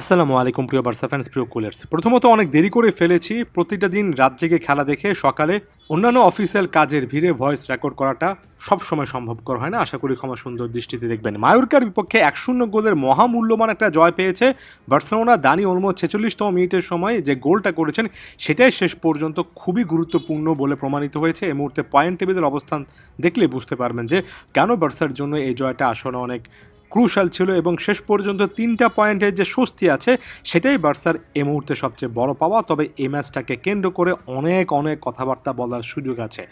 আসসালামু আলাইকুম প্রিয় বার্সা ফ্যান্স প্রিয় কুলার্স প্রথমত অনেক দেরি করে ফেলেছি, প্রতিটা দিন রাত জেগে খেলা দেখে সকালে অন্যান্য অফিসিয়াল কাজের ভিড়ে ভয়েস রেকর্ড করাটা সব সময় সম্ভবকর হয় না। আশা করি ক্ষমা সুন্দর দৃষ্টিতে দেখবেন। মায়োরকার বিপক্ষে এক শূন্য গোলের মহামূল্যবান একটা জয় পেয়েছে বার্সেলোনা। দানি অলমো ছেচল্লিশতম মিনিটের সময় যে গোলটা করেছেন, সেটাই শেষ পর্যন্ত খুবই গুরুত্বপূর্ণ বলে প্রমাণিত হয়েছে। এই মুহূর্তে পয়েন্ট টেবিলের অবস্থান দেখলে বুঝতে পারবেন যে কেন বার্সার জন্য এই জয়টা আসলে অনেক ক্রুশাল ছিল এবং শেষ পর্যন্ত তিনটা পয়েন্টের যে স্বস্তি আছে, সেটাই বার্সার এ মুহূর্তে সবচেয়ে বড় পাওয়া। তবে এই ম্যাচটাকে কেন্দ্র করে অনেক অনেক কথাবার্তা বলার সুযোগ আছে।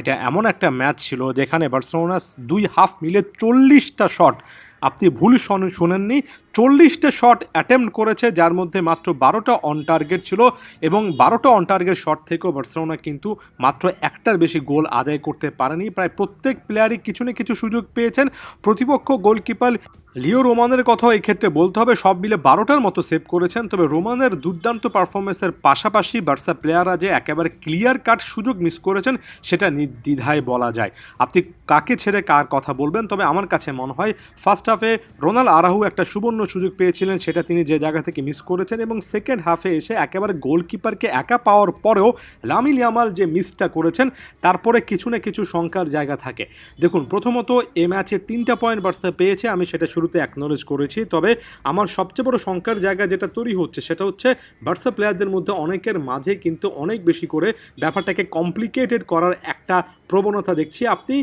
এটা এমন একটা ম্যাচ ছিল যেখানে বার্সেলোনা দুই হাফ মিলে চল্লিশটা শট আপনি ভুল শোন- শোনেননি। চল্লিশটা শট অ্যাটেম্প্ট করেছে, যার মধ্যে মাত্র বারোটা অন টার্গেট ছিল এবং বারোটা অন টার্গেট শট থেকেও বার্সেলোনা কিন্তু মাত্র একটার বেশি গোল আদায় করতে পারেনি। প্রায় প্রত্যেক প্লেয়ারই কিছু না কিছু সুযোগ পেয়েছেন। প্রতিপক্ষ গোলকিপার লিও রোমানের কথাও এই ক্ষেত্রে বলতে হবে। সব মিলে বারোটার মতো সেভ করেছেন। তবে রোমানের দুর্দান্ত পারফরমেন্সের পাশাপাশি বার্সা প্লেয়াররা যে একেবারে ক্লিয়ার কাট সুযোগ মিস করেছেন, সেটা নির্দ্বিধায় বলা যায়। আপনি কাকে ছেড়ে কার কথা বলবেন? তবে আমার কাছে মনে হয় ফার্স্ট হাফে রোনাল আরাহু একটা সুবর্ণ সুযোগ পেয়েছিলেন, সেটা তিনি যে জায়গা থেকে মিস করেছেন এবং সেকেন্ড হাফে এসে একেবারে গোলকিপারকে একা পাওয়ার পরেও লামিল ইয়ামাল যে মিসটা করেছেন, তারপরে কিছু না কিছু শঙ্কার জায়গা থাকে। দেখুন, প্রথমত এ ম্যাচে তিনটা পয়েন্ট বার্সা পেয়েছে, আমি সেটা শুরুতে অ্যাকনোলেজ করেছি। তবে আমার সবচেয়ে বড় শঙ্কার জায়গা যেটা তৈরি হচ্ছে, সেটা হচ্ছে বার্সা প্লেয়ারদের মধ্যে অনেকের মাঝে কিন্তু অনেক বেশি করে ব্যাপারটাকে কমপ্লিকেটেড করার একটা প্রবণতা দেখছি। আপনি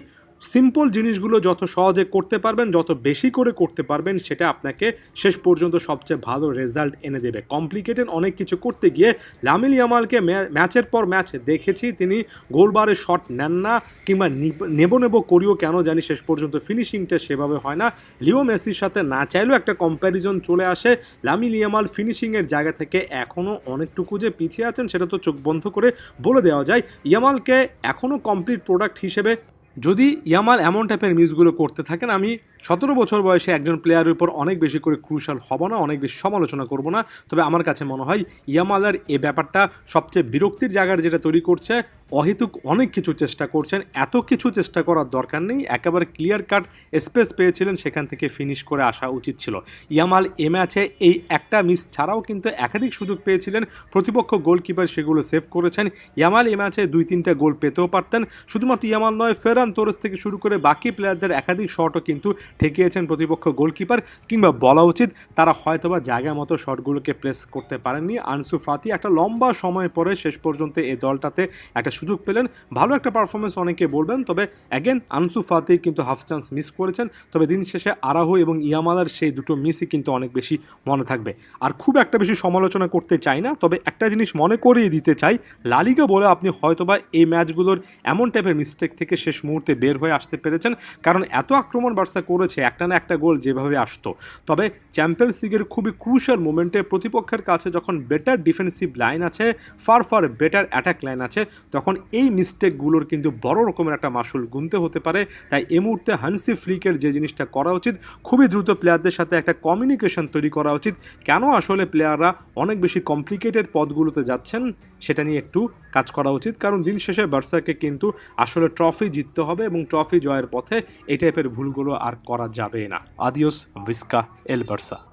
সিম্পল জিনিসগুলো যত সহজে করতে পারবেন, যত বেশি করে করতে পারবেন, সেটা আপনাকে শেষ পর্যন্ত সবচেয়ে ভালো রেজাল্ট এনে দেবে। কমপ্লিকেটেড অনেক কিছু করতে গিয়ে লামিল ইয়ামালকে ম্যাচের পর ম্যাচ দেখেছি, তিনি গোলবারে শট নেন না কিংবা নিব- নেব করিও কেন জানি শেষ পর্যন্ত ফিনিশিংটা সেভাবে হয় না। লিও মেসির সাথে না চাইলেও একটা কম্প্যারিজন চলে আসে। লামিল ইয়ামাল ফিনিশিংয়ের জায়গা থেকে এখনও অনেকটুকু যে পিছিয়ে আছেন, সেটা তো চোখ বন্ধ করে বলে দেওয়া যায়। ইয়ামালকে এখনও কমপ্লিট প্রোডাক্ট হিসেবে যদি ইয়ামাল এমন টাইপের মিসগুলো করতে থাকেন আমি সতেরো বছর বয়সে একজন প্লেয়ারের উপর অনেক বেশি করে ক্রুশাল হব না, অনেক বেশি সমালোচনা করব না। তবে আমার কাছে মনে হয় ইয়ামালার এ ব্যাপারটা সবচেয়ে বিরক্তির জায়গার যেটা তৈরি করছে, অহেতুক অনেক কিছু চেষ্টা করছেন, এত কিছু চেষ্টা করার দরকার নেই, একেবারে ক্লিয়ার কাট স্পেস পেয়েছিলেন, সেখান থেকে ফিনিশ করে আসা উচিত ছিল। ইয়ামাল এ ম্যাচে এই একটা মিস ছাড়াও কিন্তু একাধিক সুযোগ পেয়েছিলেন, প্রতিপক্ষ গোলকিপার সেগুলো সেভ করেছেন। ইয়ামাল এ ম্যাচে দুই তিনটা গোল পেতেও পারতেন, শুধুমাত্র ইয়ামাল নয়, ফেরান তোরস থেকে শুরু করে বাকি প্লেয়ারদের একাধিক শটও কিন্তু ঠেকিয়েছেন প্রতিপক্ষ গোলকিপার কিংবা বলা উচিত তারা হয়তোবা জায়গা মতো শটগুলোকে প্লেস করতে পারেননি। আনসু ফাতি একটা লম্বা সময় পরে শেষ পর্যন্ত এই দলটাতে একটা সুযোগ পেলেন। ভালো একটা পারফরমেন্স অনেকে বলবেন, তবে অ্যাগেন আনসু ফাতি কিন্তু হাফ চান্স মিস করেছেন। তবে দিন শেষে আরাহু এবং ইয়ামালার সেই দুটো মিসই কিন্তু অনেক বেশি মনে থাকবে। আর খুব একটা বেশি সমালোচনা করতে চাই না, তবে একটা জিনিস মনে করিয়ে দিতে চাই লালিগা বলে আপনি হয়তোবা এই ম্যাচগুলোর এমন টাইপের মিস্টেক থেকে শেষ মুহূর্তে বের হয়ে আসতে পেরেছেন। কারণ এত আক্রমণ বার্সা করেছে, একটা না একটা গোল যেভাবে আসতো। তবে চ্যাম্পিয়ন্স লিগের খুবই ক্রুশাল মোমেন্টে প্রতিপক্ষের কাছে যখন বেটার ডিফেন্সিভ লাইন আছে far far better attack line আছে, তখন এই মিস্টেকগুলোর কিন্তু বড় রকমের একটা মাসুল গুনতে হতে পারে। তাই এ মুহূর্তে হানসি ফ্লিকের যে জিনিসটা করা উচিত, খুবই দ্রুত প্লেয়ারদের সাথে একটা কমিউনিকেশন তৈরি করা উচিত। কেন আসলে প্লেয়াররা অনেক বেশি কমপ্লিকেটেড পথগুলোতে যাচ্ছেন, সেটা নিয়ে একটু কাজ করা উচিত। কারণ দিন শেষে বার্সাকে কিন্তু আসলে ট্রফি জিততে হবে এবং ট্রফি জয়ের পথে এই টাইপের ভুলগুলো আর করা যাবে না। আদিওস ভিস্কা, এল বার্সা।